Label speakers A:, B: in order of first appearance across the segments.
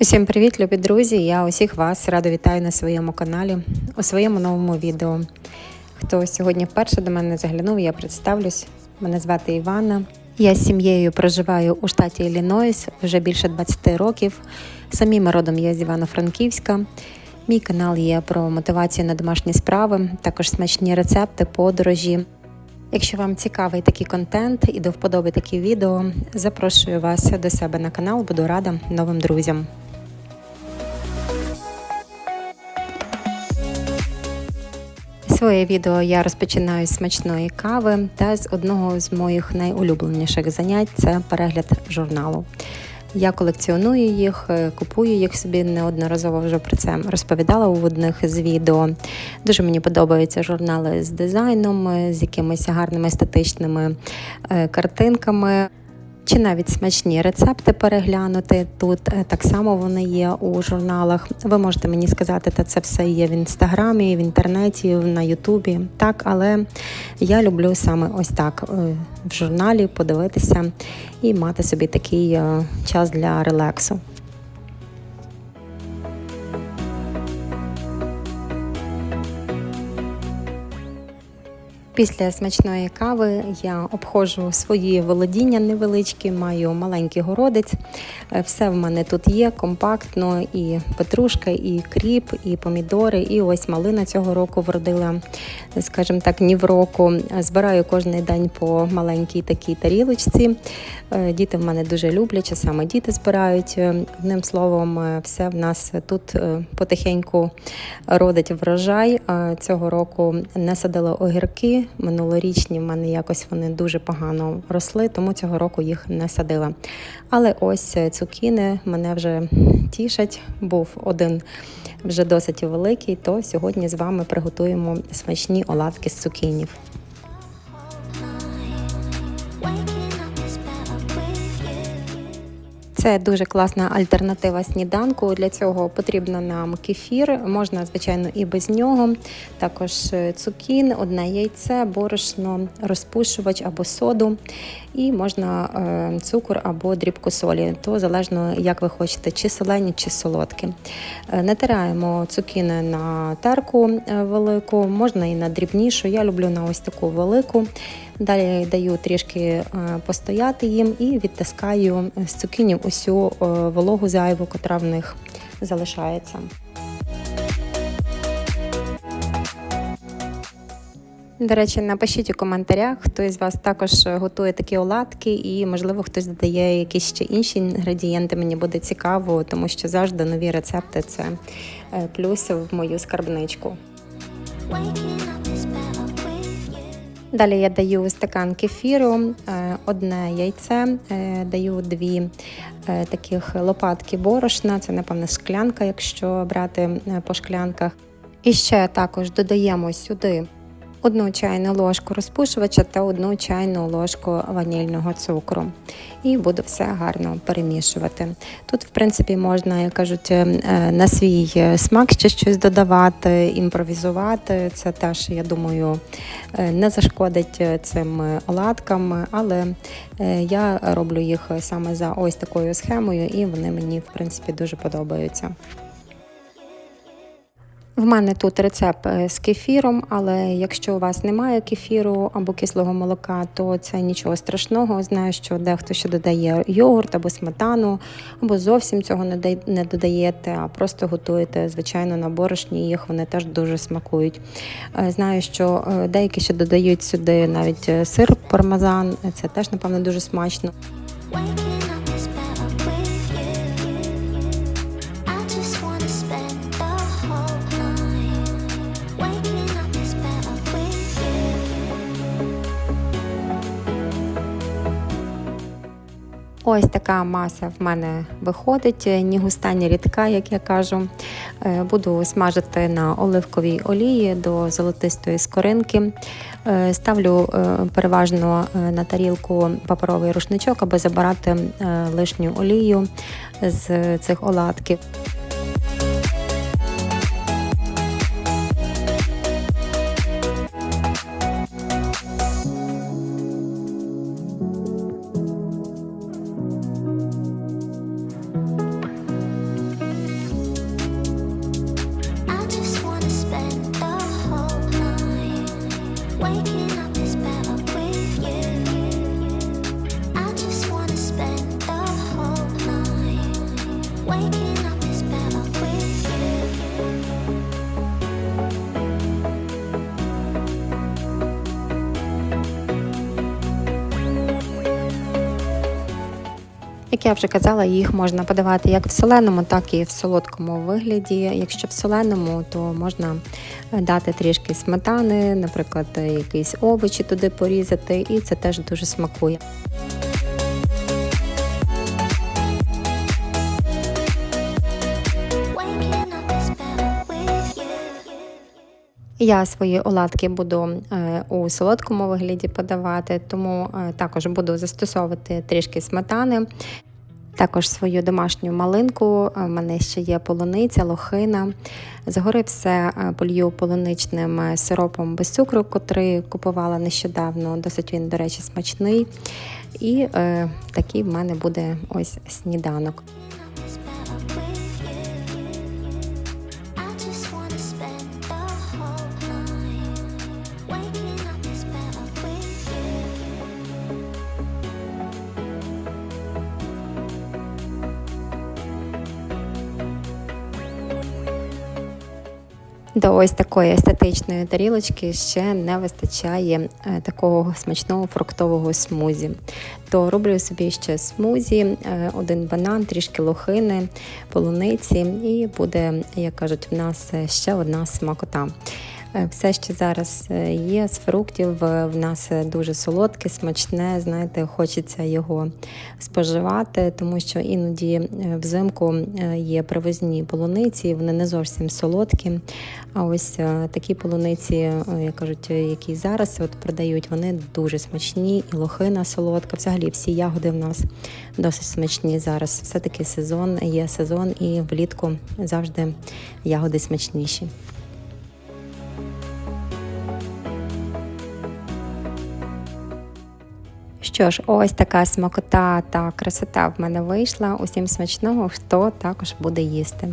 A: Усім привіт, любі друзі! Я усіх вас радо вітаю на своєму каналі у своєму новому відео. Хто сьогодні вперше до мене заглянув, я представлюсь. Мене звати Івана. Я з сім'єю проживаю у штаті Іллінойс вже більше 20 років. Самим родом я з Івано-Франківська. Мій канал є про мотивацію на домашні справи, також смачні рецепти, подорожі. Якщо вам цікавий такий контент і до вподоби такі відео, запрошую вас до себе на канал, буду рада новим друзям. Своє відео я розпочинаю з смачної кави та з одного з моїх найулюбленіших занять це перегляд журналу. Я колекціоную їх, е, купую їх собі неодноразово вже про це розповідала у одних з відео. Дуже мені подобаються журнали з дизайном, е, з якимись гарними статичними е, картинками. Чи навіть смачні рецепти переглянути тут е, так само вони є у журналах. Ви можете мені сказати, та це все є в інстаграмі, в інтернеті, на Ютубі. Так, але я люблю саме ось так е, в журналі подивитися і мати собі такий е, час для релаксу. Після смачної кави я обходжу свої володіння невеличкі, маю маленький городець. Е, Все в мене тут є компактно, і петрушка, і кріп, і помідори, і ось малина цього року вродила, скажімо так, ні в року. Збираю кожен день по маленькій такій тарілочці. Е, Діти в мене дуже люблять, а саме діти збирають. Е, Одним словом, все в нас тут потихеньку родить врожай. Цього року не садила огірки. Минулорічні в мене якось вони дуже погано росли, тому цього року їх не садила. Але ось е, цукіни мене вже тішать. Був один вже досить великий, то сьогодні з вами приготуємо смачні оладки з цукінів. Це дуже класна альтернатива сніданку. Для цього потрібно нам кефір, можна, звичайно, і без нього. Також е, цукін, одне яйце, борошно, розпушувач або соду. І можна е, цукор або дрібку солі, то залежно, як ви хочете, чи солені, чи солодкі. Е, Натираємо цукіни на терку е, велику, можна і на дрібнішу. Я люблю на ось таку велику. Далі даю трішки е, постояти їм і відтискаю з цукінів усю е, вологу зайву, котра в них залишається. До речі, напишіть у коментарях, хто із вас також готує такі оладки, і можливо хтось додає якісь ще інші інгредієнти. Мені буде цікаво, тому що завжди нові рецепти це е, плюс в мою скарбничку. Далі я даю стакан кефіру, е, одне яйце, е, даю дві е, таких лопатки борошна. Це, напевно, шклянка, якщо брати по шклянках. І ще також додаємо сюди одну чайну ложку розпушувача та одну чайну ложку ванільного цукру. І буду все гарно перемішувати. Тут, в принципі, можна, як кажуть, е, на свій е, смак ще щось додавати, імпровізувати. Це теж, я думаю, е, не зашкодить цим оладкам, але я роблю їх саме за ось такою схемою, і вони мені, в принципі, дуже подобаються. В мене тут рецепт е, з кефіром, але якщо у вас немає кефіру або кислого молока, то це нічого страшного. Знаю, що дехто ще додає йогурт або сметану, або зовсім цього не додаєте, а просто готуєте, звичайно, на борошні. Їх вони теж дуже смакують. Е, Знаю, що е, деякі ще додають сюди навіть сир пармезан. Це теж, напевно, дуже смачно. Ось така маса в мене виходить, ні густа, ні рідка, як я кажу. Е, Буду смажити на оливковій олії до золотистої скоринки. Е, Ставлю е, переважно е, на тарілку паперовий рушничок, аби забирати е, лишню олію з цих оладків. Вже казала, їх можна подавати як в соленому, так і в солодкому вигляді. Якщо в соленому, то можна е, дати трішки сметани, наприклад, якісь овочі туди порізати, і це теж дуже смакує. Я свої оладки буду е, у солодкому вигляді подавати, тому е, також буду застосовувати трішки сметани. Також свою домашню малинку. У мене ще є полуниця, лохина. Згори все е, полью полуничним е, сиропом без цукру, котрий купувала нещодавно. Досить він, до речі, смачний. І е, такий в мене буде ось сніданок. До ось такої естетичної тарілочки ще не вистачає е, такого смачного фруктового смузі. То роблю собі ще смузі, е, один банан, трішки лохини, полуниці, і буде, як кажуть, в нас ще одна смакота. Е, Все, що зараз е, є з фруктів, в нас е, дуже солодке, смачне. Знаєте, хочеться його споживати, тому що іноді взимку є привозні полуниці, вони не зовсім солодкі. А ось такі полуниці, як кажуть, які зараз от продають, вони дуже смачні, і лохина солодка. Взагалі всі ягоди в нас досить смачні зараз. Все-таки сезон є сезон, і влітку завжди ягоди смачніші. Що ж, ось така смакота та красота в мене вийшла. Усім смачного, хто також буде їсти.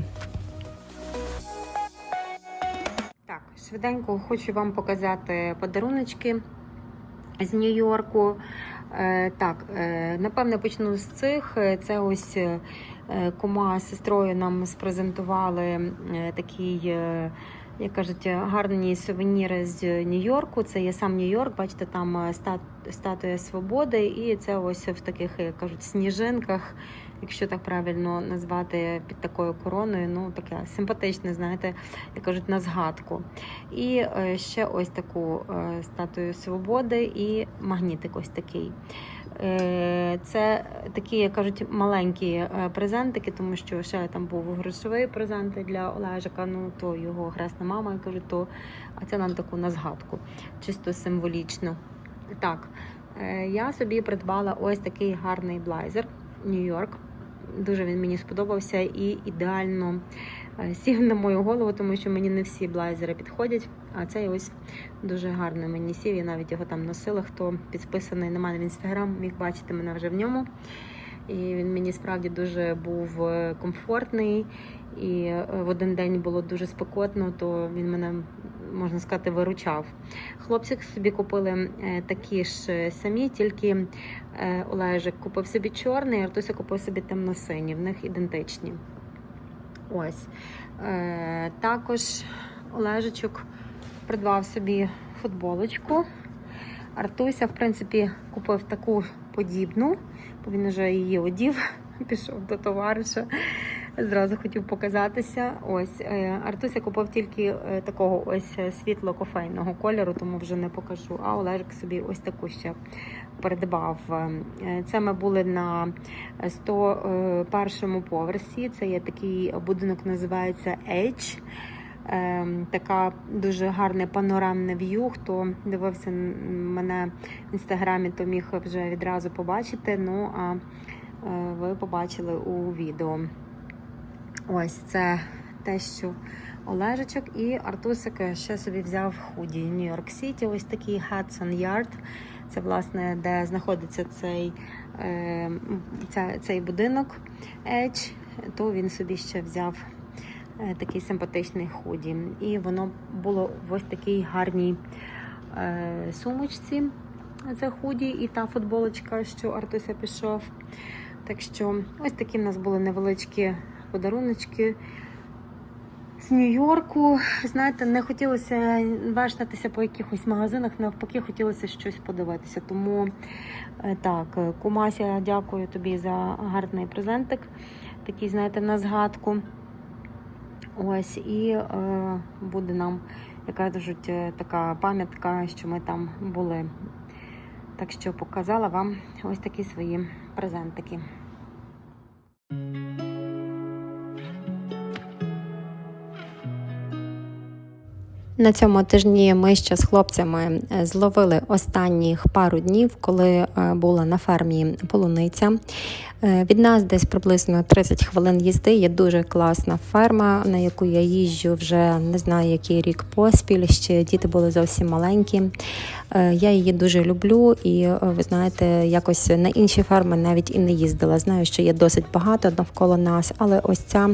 A: Так, швиденько хочу вам показати подаруночки з Нью-Йорку. Е, так, е, напевне, почну з цих. Е, Це ось кума з сестрою нам спрезентували такий. Як кажуть, гарні сувеніри з Нью-Йорку. Це є сам Нью-Йорк, бачите, там е, стат- статуя свободи, і це ось в таких, як кажуть, сніжинках, якщо так правильно назвати під такою короною. Ну, таке симпатичне, знаєте, як кажуть, на згадку. І е, ще ось таку е, статую свободи і магнітик ось такий. Е, Це такі, як кажуть, маленькі презентики, тому що ще там був грошовий презент для Олежика, ну то його хресна мама, я кажу, то а це нам таку на згадку, чисто символічно. Так, я собі придбала ось такий гарний блайзер Нью-Йорк. Дуже він мені сподобався і ідеально е, сів на мою голову, тому що мені не всі блайзери підходять. А цей ось дуже гарно мені сів. Я навіть його там носила. Хто підписаний на мене в інстаграм, міг бачити мене вже в ньому. І він мені справді дуже був е, комфортний. І е, в один день було дуже спекотно, то він мене, можна сказати, виручав. Хлопці собі купили е, такі ж самі, тільки е, Олежик купив собі чорний, Артуся купив собі темно-сині, в них ідентичні. Ось. Е, також Олежичок придбав собі футболочку. Артуся, в принципі, купив таку подібну, бо він вже її одів, пішов до товариша. Зразу хотів показатися. Ось е, Артуся купив тільки е, такого ось е, світло-кофейного кольору, тому вже не покажу. А Олежик собі ось таку ще придбав. Це ми були на 101 поверсі. Це є такий будинок, називається Edge. Така дуже гарне панорамне в'ю. Хто дивився мене в інстаграмі, то міг вже відразу побачити. Ну а ви побачили у відео. Ось це те, що Олежечок і Артусик ще собі взяв худі Нью-Йорк Сіті. Ось такий Hudson Yard. Це власне де знаходиться цей, е, ця, цей будинок Edge. То він собі ще взяв е, такий симпатичний худі. І воно було в ось такій гарній е, сумочці. Це худі і та футболочка, що Артуся пішов. Так що ось такі в нас були невеличкі подаруночки з Нью-Йорку. Знаєте, не хотілося вештатися по якихось магазинах, навпаки, хотілося щось подивитися. Тому е, так, е, Кумася, дякую тобі за гарний презентик. Такий, знаєте, на згадку. Ось, і е, буде нам, як кажуть, е, така пам'ятка, що ми там були. Так що показала вам ось такі свої презентики. На цьому тижні ми ще з хлопцями е, зловили останніх пару днів, коли е, була на фермі полуниця. Е, Від нас десь приблизно 30 хвилин їзди. Є дуже класна ферма, на яку я їжджу вже не знаю, який рік поспіль. Ще діти були зовсім маленькі. Е, Я її дуже люблю, і е, ви знаєте, якось на інші ферми навіть і не їздила. Знаю, що є досить багато навколо нас, але ось ця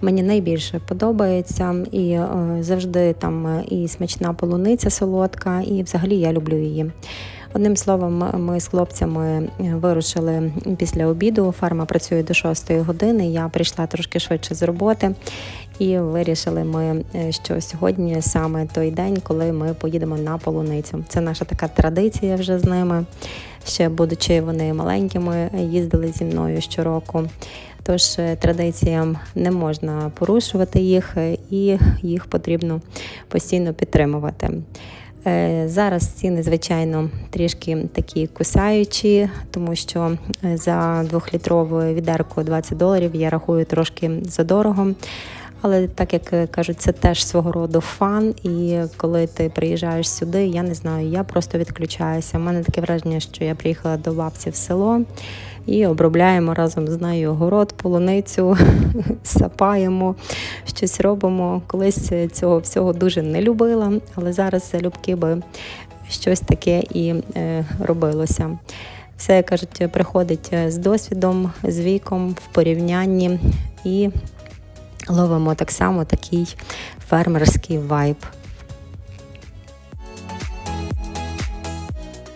A: мені найбільше подобається. І завжди там і смачна полуниця солодка, і взагалі я люблю її. Одним словом, ми з хлопцями вирушили після обіду. Фарма працює до 6 години. Я прийшла трошки швидше з роботи. І вирішили ми, е, що сьогодні саме той день, коли ми поїдемо на полуницю. Це наша така традиція вже з ними. Ще будучи вони маленькими, їздили зі мною щороку. Тож е, традиціям не можна порушувати їх, е, і їх потрібно постійно підтримувати. Е, Зараз ціни, звичайно, трішки такі кусаючі, тому що е, за двохлітрову відерку 20 доларів я рахую трошки задорого. Але так як е, кажуть, це теж свого роду фан. І коли ти приїжджаєш сюди, я не знаю, я просто відключаюся. У мене таке враження, що я приїхала до бабці в село і обробляємо разом з нею город, полуницю, сапаємо, щось робимо. Колись цього всього дуже не любила, але зараз залюбки би щось таке і е, робилося. Все, кажуть, приходить е, з досвідом, з віком, в порівнянні і ловимо так само такий фермерський вайб.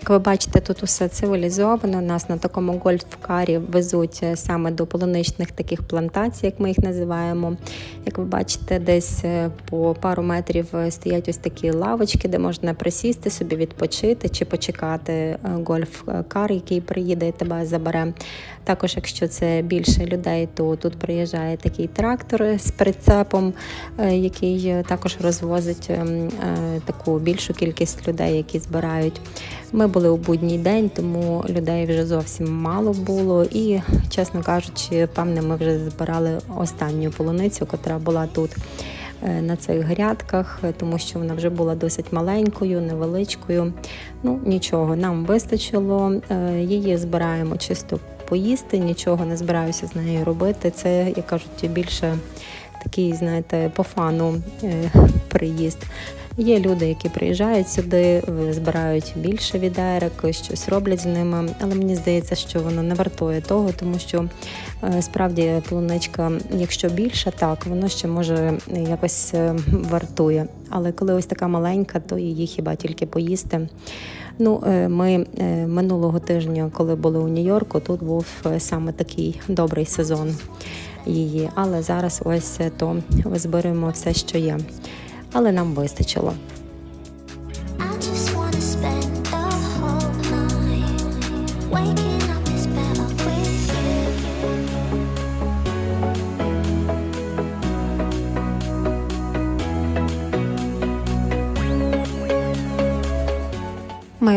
A: Як ви бачите, тут усе цивілізовано. Нас на такому гольф-карі везуть е, саме до полуничних таких плантацій, як ми їх називаємо. Як ви бачите, десь е, по пару метрів е, стоять ось такі лавочки, де можна присісти собі, відпочити чи почекати гольф-кар, який приїде і тебе забере. Також, якщо це більше людей, то тут приїжджає такий трактор з прицепом, е, який е, також розвозить ем, е, таку більшу кількість людей, які збирають. Ми були у будній день, тому людей вже зовсім мало було. І, чесно кажучи, певне, ми вже збирали останню полуницю, котра була тут. На цих грядках, тому що вона вже була досить маленькою, невеличкою. Ну нічого, нам вистачило. Її збираємо чисто поїсти, нічого не збираюся з нею робити. Це, як кажуть, більше такий, знаєте, по фану е, приїзд. Є люди, які приїжджають сюди, збирають більше відерок, щось роблять з ними, але мені здається, що воно не вартує того, тому що е, справді полуничка, якщо більша, так воно ще може якось е, вартує. Але коли ось така маленька, то її хіба тільки поїсти. Ну, е, ми е, минулого тижня, коли були у Нью-Йорку, тут був е, саме такий добрий сезон її. Але зараз ось то зберемо все, що є. Але нам вистачило.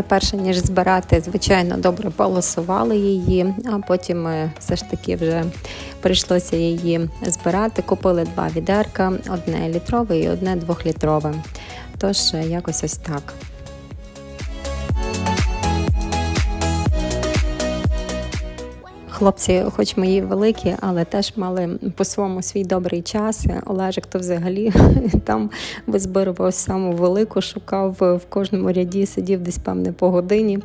A: Перше ніж збирати, звичайно, добре полосували її, а потім все ж таки вже прийшлося її збирати. Купили два відерка: одне літрове і одне двохлітрове. Тож е, якось ось так. Хлопці, хоч мої великі, але теж мали по своєму свій добрий час. Олежик то взагалі там визбирував саму велику, шукав в кожному ряді, сидів десь певне по годині.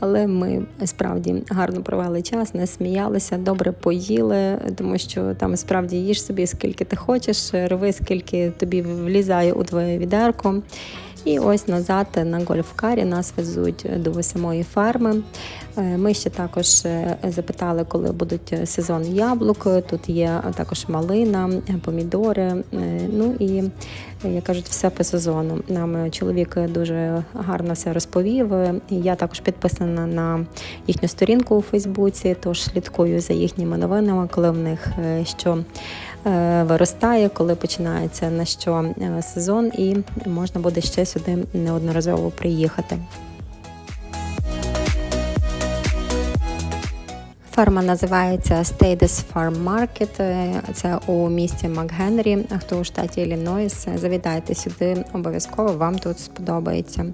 A: Але ми справді гарно провели час, не сміялися, добре поїли, тому що там справді їж собі скільки ти хочеш, рви, скільки тобі влізає у твоє відерко. І ось назад на гольфкарі нас везуть до самої ферми. Е, Ми ще також е, запитали, коли будуть сезон яблук. Тут є також малина, помідори. е, Ну і як кажуть, все по сезону. Нам чоловік дуже гарно все розповів. Я також підписана на їхню сторінку у Фейсбуці, тож слідкую за їхніми новинами, коли в них що виростає, коли починається на що е, сезон, і можна буде ще сюди неодноразово приїхати. Ферма називається Stades Farm Market. Е, Це у місті МакГенрі. Хто у штаті Іллінойс, завітайте сюди, обов'язково вам тут сподобається.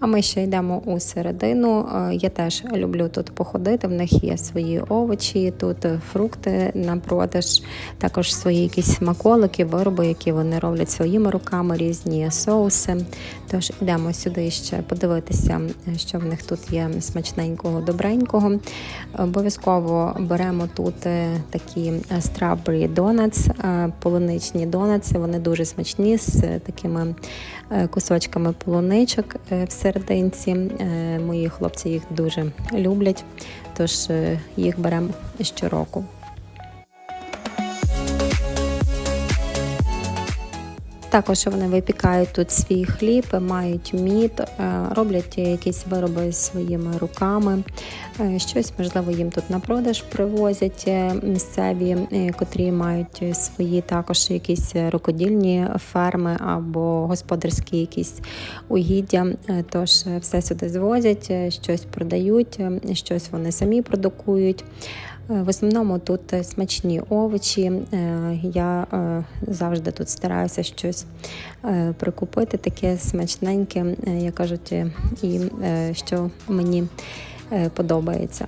A: А ми ще йдемо у середину. Е, Я теж люблю тут походити. В них є свої овочі, тут фрукти на продаж, також свої якісь смаколики, вироби, які вони роблять своїми руками, різні соуси. Тож йдемо сюди ще подивитися, що в них тут є смачненького, добренького. Обов'язково беремо тут е, такі е, strawberry donuts, полуничні донатси. Вони дуже смачні з такими кусочками полуничок е, в серединці. Е, Мої хлопці їх дуже люблять, тож е, їх беремо щороку. Також вони випікають тут свій хліб, мають мід, е, роблять якісь вироби своїми руками. Е, Щось, можливо, їм тут на продаж привозять е, місцеві, котрі мають свої також якісь рукодільні ферми або господарські якісь угіддя. Тож все сюди звозять, щось продають, щось вони самі продукують. Е, В основному тут е, смачні овочі. Е, Я завжди тут стараюся щось прикупити, таке смачненьке, як кажуть, і що мені подобається.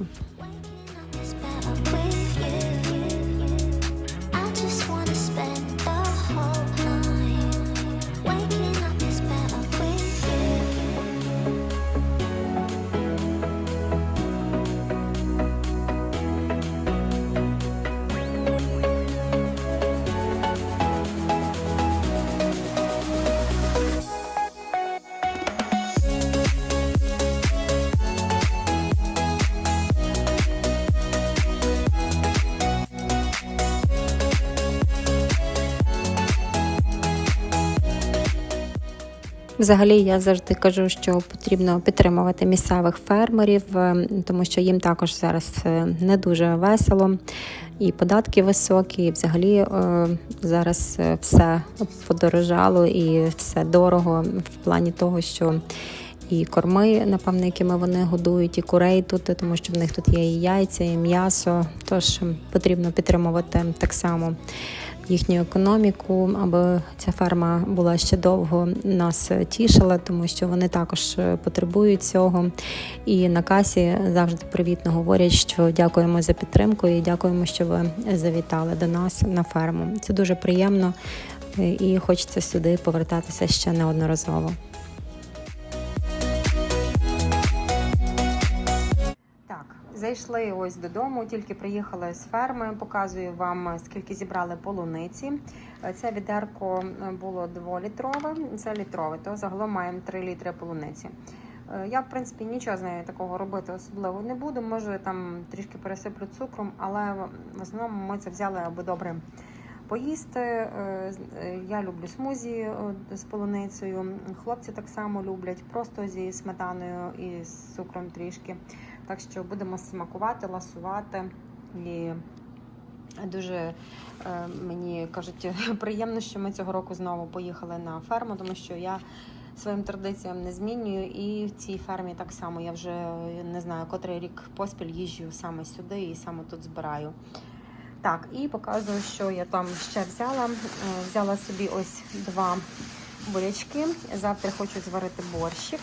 A: Взагалі, я завжди кажу, що потрібно підтримувати місцевих фермерів, е, тому що їм також зараз е, не дуже весело, і податки високі, і взагалі е, зараз все подорожало і все дорого в плані того, що і корми, напевно, якими вони годують, і курей тут, тому що в них тут є і яйця, і м'ясо. Тож потрібно підтримувати так само їхню економіку, аби ця ферма була ще довго нас тішила, тому що вони також е, потребують цього. І на касі завжди привітно говорять, що дякуємо за підтримку і дякуємо, що ви завітали до нас на ферму. Це дуже приємно е, і хочеться сюди повертатися ще неодноразово. Зайшли ось додому, тільки приїхали з ферми. Показую вам, скільки зібрали полуниці. Це відерко було дволітрове, це літрове, то загалом маємо 3 літри полуниці. Е, Я, в принципі, нічого з нею такого робити особливо не буду. Може, там трішки пересиплю цукром, але в основному ми це взяли, аби добре поїсти. Е, е, Я люблю смузі е, з полуницею. Хлопці так само люблять, просто зі сметаною і з цукром трішки. Так що будемо смакувати, ласувати. І дуже мені кажуть, приємно, що ми цього року знову поїхали на ферму, тому що я своїм традиціям не змінюю. І в цій фермі так само я вже не знаю, котрий рік поспіль їжджу саме сюди і саме тут збираю. Так, і показую, що я там ще взяла. Е, Взяла собі ось два бурячки. Завтра хочу зварити борщик.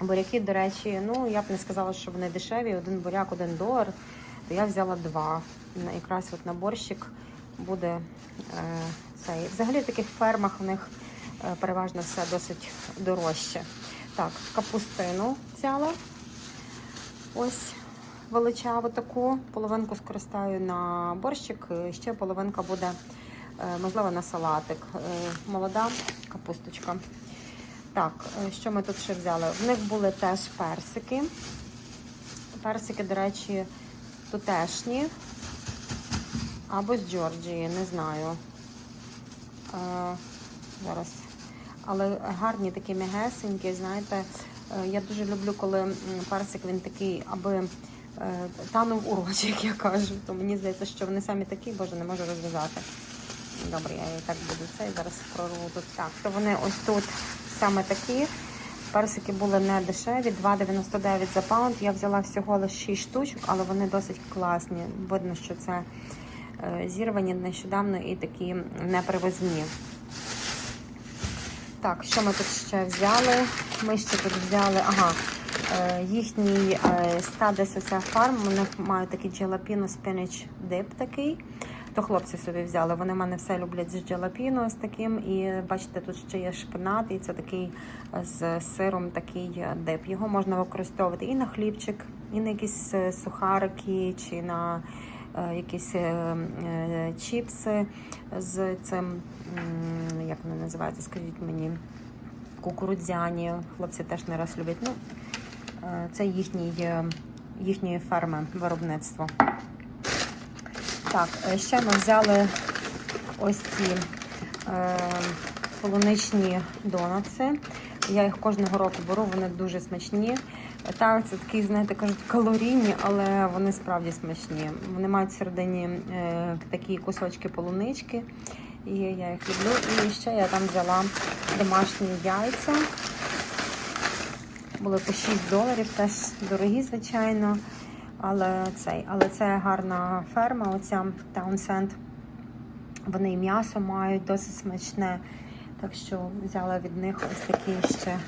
A: Буряки, до речі, ну я б не сказала, що вони дешеві. Один буряк, один долар. То я взяла два. Якраз от на борщик буде е, цей. Взагалі в таких фермах в них е, переважно все досить дорожче. Так, капустину взяла. Ось величаву таку. Половинку скористаю на борщик, е, ще половинка буде, е, можливо, на салатик. Е, Молода капусточка. Так, що ми тут ще взяли? В них були теж персики. Персики, до речі, тутешні. Або з Джорджії, не знаю. Зараз. Але гарні такі м'ягесенькі, знаєте. Я дуже люблю, коли персик він такий, аби танув у роті, як я кажу. То мені здається, що вони самі такі, боже, не можу розв'язати. Добре, я і так буду цей зараз прорву тут. Так, то вони ось тут саме такі. Персики були не дешеві, 2,99 за паунд. Я взяла всього лише 6 штучок, але вони досить класні. Видно, що це е, зірвані нещодавно і такі непривозні. Так, що ми тут ще взяли? Ми ще тут взяли, ага, е, їхній е, стадес оця фарм, вони мають такий джелапіно спінич дип такий. То хлопці собі взяли. Вони в мене все люблять з джелапіно з таким. І бачите, тут ще є шпинат, і це такий е, з сиром такий е, дип. Його можна використовувати і на хлібчик, і на якісь е, сухарики, чи на е, якісь е, е, чіпси з цим, як вони називаються, скажіть мені, кукурудзяні. Хлопці теж не раз люблять. Ну, е, це їхній, е, їхньої ферми виробництво. Так, е, ще ми взяли ось ці е, полуничні донатси. Я їх кожного року беру, вони дуже смачні. Так, це такі, знаєте, кажуть, калорійні, але вони справді смачні. Вони мають всередині е, такі кусочки полунички, і я їх люблю. І ще я там взяла домашні яйця. Були по 6 доларів, теж дорогі, звичайно. Але, цей, але це гарна ферма, оця Townsend. Вони і м'ясо мають досить смачне. Так що взяла від них ось такі ще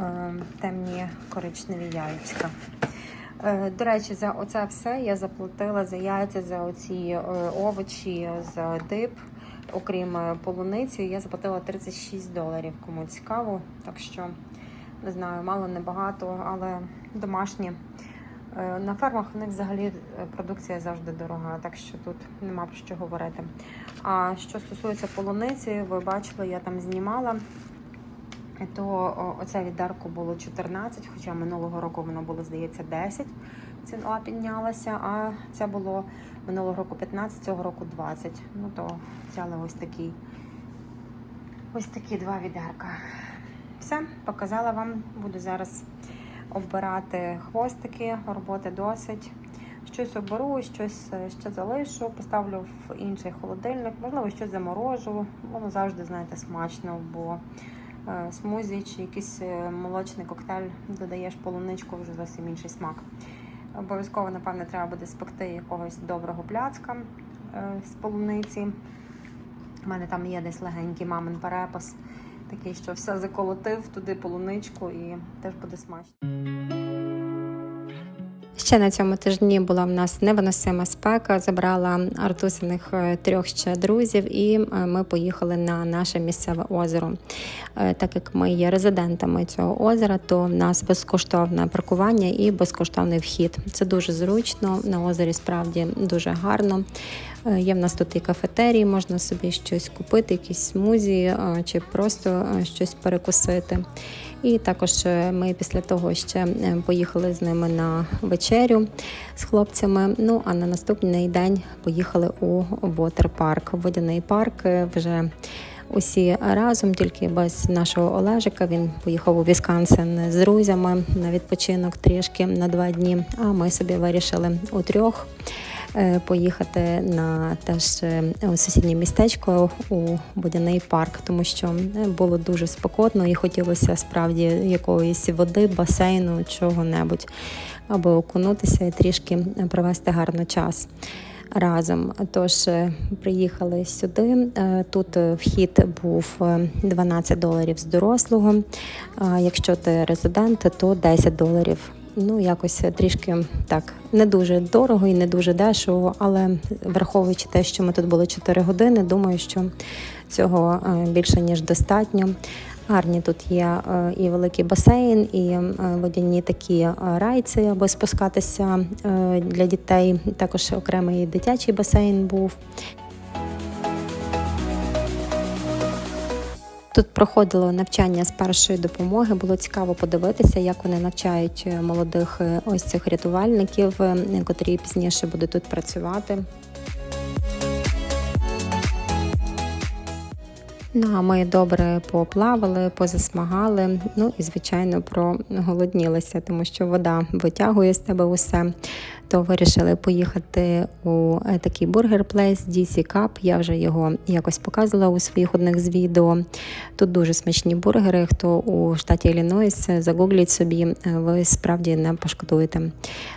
A: е, темні коричневі яєчка. Е, До речі, за оце все я заплатила за яйця, за оці е, овочі, за дип, окрім е, полуниці, я заплатила 36 доларів. Кому цікаво. Так що не знаю, мало не багато, але домашні. Е, На фермах у них взагалі е, продукція завжди дорога, так що тут нема про що говорити. А що стосується полуниці, ви бачили, я там знімала. То оце віддарку було 14, хоча минулого року воно було, здається, 10. Ціна піднялася, а це було минулого року 15, цього року 20. Ну то взяли ось такий, ось такі два відерка. Все, показала вам. Буду зараз оббирати хвостики, роботи досить. Щось оберу, щось е, ще залишу, поставлю в інший холодильник, можливо, щось заморожу. Воно завжди, знаєте, смачно, бо е, смузі чи якийсь е, молочний коктейль додаєш полуничку, вже зовсім інший смак. Обов'язково, напевне, треба буде спекти якогось доброго пляцка з полуниці. У мене там є десь легенький мамин перепас, такий, що все заколотив туди полуничку і теж буде смачно. Ще на цьому тижні була в нас невиносима спека. Забрала Артусиних е, трьох ще друзів, і е, ми поїхали на наше місцеве озеро. Е, Так як ми є резидентами цього озера, то в нас безкоштовне паркування і безкоштовний вхід. Це дуже зручно. На озері справді дуже гарно. Е, Є в нас тут і кафетерій, можна собі щось купити, якісь смузі е, чи просто е, щось перекусити. І також ми після того ще поїхали з ними на вечерю з хлопцями. Ну а на наступний день поїхали у вотерпарк. Водяний парк вже. Усі разом, тільки без нашого Олежика. Він поїхав у Вісконсин з друзями на відпочинок трішки на два дні. А ми собі вирішили у трьох поїхати на теж е, сусіднє містечко у водяний парк, тому що е, було дуже спекотно і хотілося справді якоїсь води, басейну, чого-небудь, аби окунутися і трішки провести гарно час. Разом тож е, приїхали сюди. Е, Тут е, вхід був е, 12 доларів з дорослого. Якщо ти резидент, то 10 доларів. Ну, якось трішки так не дуже дорого і не дуже дешево, але враховуючи те, що ми тут були 4 години, думаю, що цього е, більше ніж достатньо. Гарні тут є е, і великий басейн, і е, водяні такі райці, аби спускатися для дітей. Також окремий дитячий басейн був. Тут проходило навчання з першої допомоги. Було цікаво подивитися, як вони навчають е, молодих е, ось цих рятувальників, е, котрі пізніше будуть тут працювати. Ну, а ми добре поплавали, позасмагали. Ну і звичайно проголоднілися, тому що вода витягує з тебе усе. То вирішили поїхати у е, такий бургер плейс DC Cup. Я вже його якось показувала у своїх одних з відео. Тут дуже смачні бургери. Хто у штаті Іллінойс, загугліть собі, е, ви справді не пошкодуєте.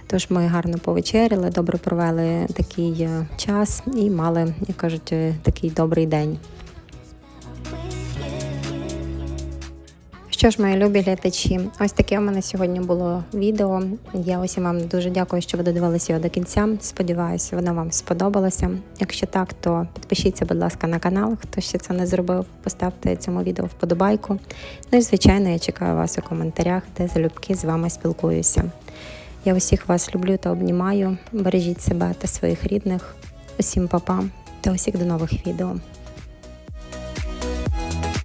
A: Тож ми гарно повечеряли, добре провели такий е, час і мали, як кажуть, е, такий добрий день. Що ж, мої любі глядачі, ось таке у мене сьогодні було відео. Я усім вам дуже дякую, що ви додивилися його до кінця. Сподіваюся, воно вам сподобалося. Якщо так, то підпишіться, будь ласка, на канал. Хто ще це не зробив, поставте цьому відео вподобайку. Ну і звичайно, я чекаю вас у коментарях, де залюбки з вами спілкуюся. Я усіх вас люблю та обнімаю. Бережіть себе та своїх рідних. Усім па-па та усіх до нових відео.